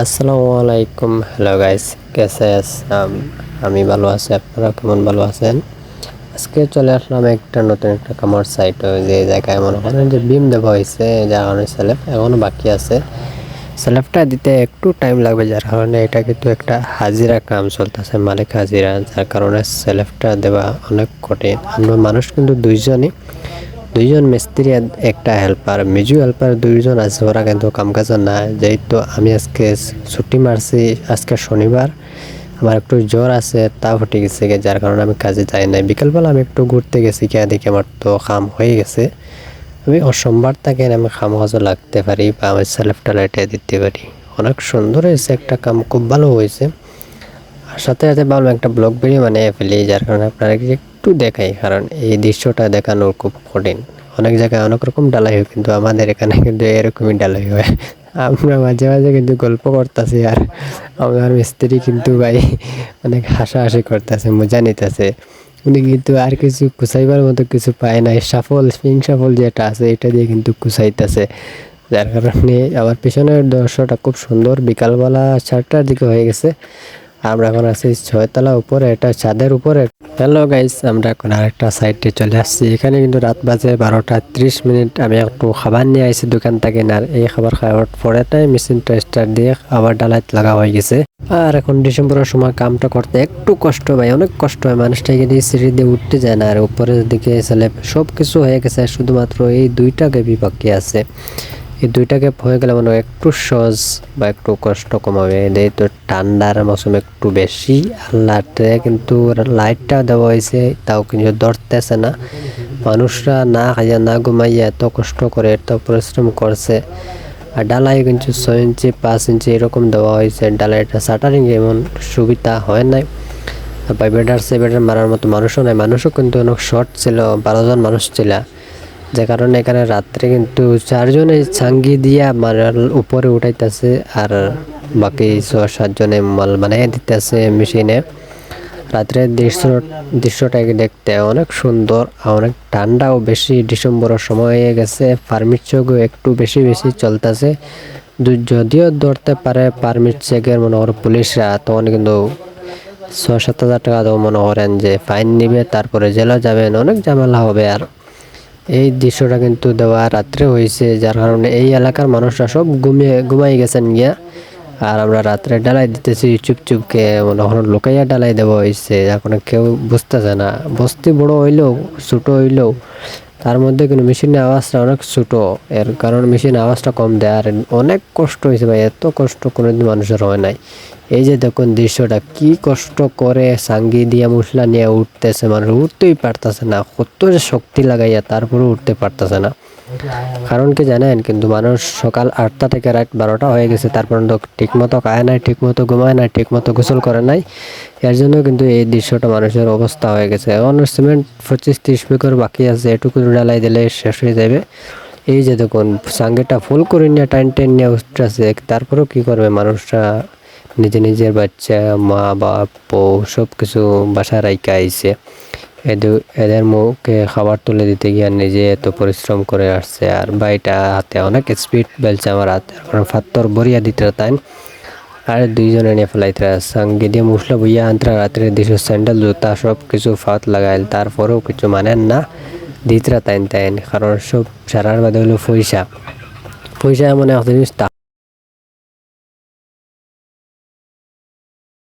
আসসালামু আলাইকুম। Hello guys কেসে আমি ভালো আছি, আপনারা কেমন ভালো আছেন? আজকে চলে আসলাম একটা নতুন একটা কামার সাইট যে জায়গায় মনে করেন যে বিম দেওয়া হয়েছে যার কারণে স্যালেব এখনও বাকি আছে। স্যালেবটা দিতে একটু টাইম লাগবে, যার কারণে এটা কিন্তু একটা হাজিরা কাম চলতেছে, মালিক হাজিরা, যার কারণে স্যালেবটা দেওয়া অনেক কঠিন। আমরা মানুষ কিন্তু দুইজনই। দুইজন মিস্ত্রি একটা হেল্পার, মিজু হেল্পার দুইজন আছে, ওরা কিন্তু কাম কাজ না যেহেতু আমি আজকে ছুটি মারছি, আজকে শনিবার, আমার একটু জ্বর আছে তা ফুটে গেছে যার কারণে আমি কাজে যাই নাই। বিকালবেলা আমি একটু ঘুরতে গেছি কে দেখি আমার তো কাম হয়ে গেছে। আমি সোমবার থেকে আমি খাম কাজও লাগতে পারি বা আমার সেলফটা লাইটে দিতে পারি। অনেক সুন্দর হয়েছে একটা কাম, খুব ভালো হয়েছে। আর সাথে সাথে ভালো একটা ব্লগ ভিডিও বানিয়ে ফেলি, যার কারণে আপনারা একটু দেখাই, কারণ এই দৃশ্যটা দেখানো খুব কঠিন। অনেক জায়গায় অনেক রকম ডালাই হয়, কিন্তু আমাদের এখানে কিন্তু এরকমই ডালাই হয়। আমরা মাঝে মাঝে কিন্তু গল্প করতেছি আর আমার মিস্ত্রি কিন্তু ভাই অনেক হাসাহাসি করতেছে, মজা নিতেছে। উনি কিন্তু আর কিছু কুচাইবার মতো কিছু পায় নাই। সাফল স্প্রিং সাফল যেটা আছে, এটা দিয়ে কিন্তু কুচাইতেছে। যার কারণে আমার পিছনের দৃশ্যটা খুব সুন্দর। বিকালবেলা চারটার দিকে হয়ে গেছে। আমরা এখন আছি ছয়তলা উপরে, এটা ছাদের উপরে। হ্যালো গাইস আমরা এখন আরেকটা সাইডে চলে আসছি। এখানে কিন্তু রাত বাজে বারোটা ত্রিশ মিনিট। আমি একটু খাবার নিয়ে আইছি দোকান থেকে আর এই খাবার খাওয়ার পরেটাই মেশিনটা স্টার্ট দিয়ে আবার ডালাইত লাগা হয়ে গেছে। আর এখন ডিসেম্বরের সময় কামটা করতে একটু কষ্ট ভাই, অনেক কষ্ট হয়। মানুষটা এখানে সিঁড়ি দিয়ে উঠতে যায় না। আর উপরের দিকে সব কিছু হয়ে গেছে, শুধুমাত্র এই দুইটা গেবি বাকি আছে। এই দুইটা গ্যাপ হয়ে গেলে হয় একটু সহজ বা একটু কষ্ট কমাবে। যেহেতু ঠান্ডার মৌসুম একটু বেশি আর লাইটে কিন্তু লাইটটা দেওয়া হয়েছে, তাও কিন্তু ধরতেছে না। মানুষরা না খাইয়া, না ঘুমাইয়া এত কষ্ট করে, এত পরিশ্রম করছে। আর ডালাই কিন্তু ছয় ইঞ্চি, পাঁচ ইঞ্চি এরকম দেওয়া হয়েছে। ডালাইটা শাটারিং এমন সুবিধা হয় নাই। বা বেডার সে বেডার মারার মতো মানুষও নাই। মানুষও কিন্তু অনেক শর্ট ছিল বারোজন মানুষ ছিল। যে কারণে এখানে রাত্রে কিন্তু চারজনে ছাঙ্গি দিয়া মারার উপরে উঠাইতেছে আর বাকি ছয় সাতজনে মাল বানাই দিতেছে মেশিনে। রাত্রে দৃশ্য দৃশ্যটাকে দেখতে অনেক সুন্দর আর অনেক ঠান্ডাও বেশি, ডিসেম্বরের সময় হয়ে গেছে পারমিট চেকও একটু বেশি বেশি চলতেছে। যদিও ধরতে পারে পারমিট চেকের মনে করো পুলিশরা, তখন কিন্তু ছয় সাত হাজার টাকা তো মনে করেন যে ফাইন নিবে, তারপরে জেলা যাবেন, অনেক ঝামেলা হবে আর এই দৃশ্যটা কিন্তু দেওয়া রাত্রে হয়েছে, যার কারণে এই এলাকার মানুষরা সব ঘুমিয়ে, ঘুমাই গেছেন গিয়া। আর আমরা রাত্রে ডালাই দিতেছি, চুপ মনে হয় লোকাইয়া ডালাই দেওয়া হয়েছে এখন কেউ বুঝতেছে না। বস্তি বড় হইলেও, ছোটো হইলেও, তার মধ্যে কিন্তু মেশিনের আওয়াজটা অনেক ছোটো। এর কারণ মেশিন আওয়াজটা কম দেয়। আর অনেক কষ্ট হয়েছে ভাই, এত কষ্ট কোনোদিন মানুষের হয় নাই। এই যে দেখুন দৃশ্যটা, কি কষ্ট করে সাঙ্গি দিয়ে মশলা নিয়ে উঠতেছে মানুষ, উঠতেই পারতেছে না, কত যে শক্তি লাগাইয়া তারপরে উঠতে পারতেছে না। কারণ কি জানেন, কিন্তু মানুষ সকাল আটটা থেকে রাত বারোটা হয়ে গেছে, তারপর ঠিকমতো খায় নাই, ঠিকমতো ঘুমায় নাই, ঠিকমতো গোসল করে নাই। এর জন্য কিন্তু এই দৃশ্যটা মানুষের অবস্থা হয়ে গেছে। এখন সিমেন্ট পঁচিশ তিরিশ বিঘর বাকি আছে, এটুকু ডালাই দিলে শেষ হয়ে যাবে। এই যে দেখুন, সাঙ্গেটা ফুল করে নিয়ে, টাইন টেন নিয়ে উঠতেছে, তারপরেও কি করবে মানুষরা? নিজে নিজের বাচ্চা, মা, বাপ, বউ সব কিছু বাসায় রাইকা আইছে। এদের এদের মুখে খাবার তুলে দিতে গিয়ে নিজে এত পরিশ্রম করে আসছে। আর বাইটা হাতে অনেক স্পিড বেলছে আমার হাতে। কারণ ফাত্তর বরিয়া দিতে তাই আর দুইজনে নিয়ে ফেলাইতে সঙ্গে দিয়ে মুসলা বইয়া আন্তরা রাত্রে দিশো স্যান্ডেল জুতা সব কিছু ফাত লাগাইল তারপরেও কিছু মানেন না। দিতরা তাইন তাইন। কারণ সব সারার বাদে হলো পয়সা। পয়সা এমন একটা জিনিস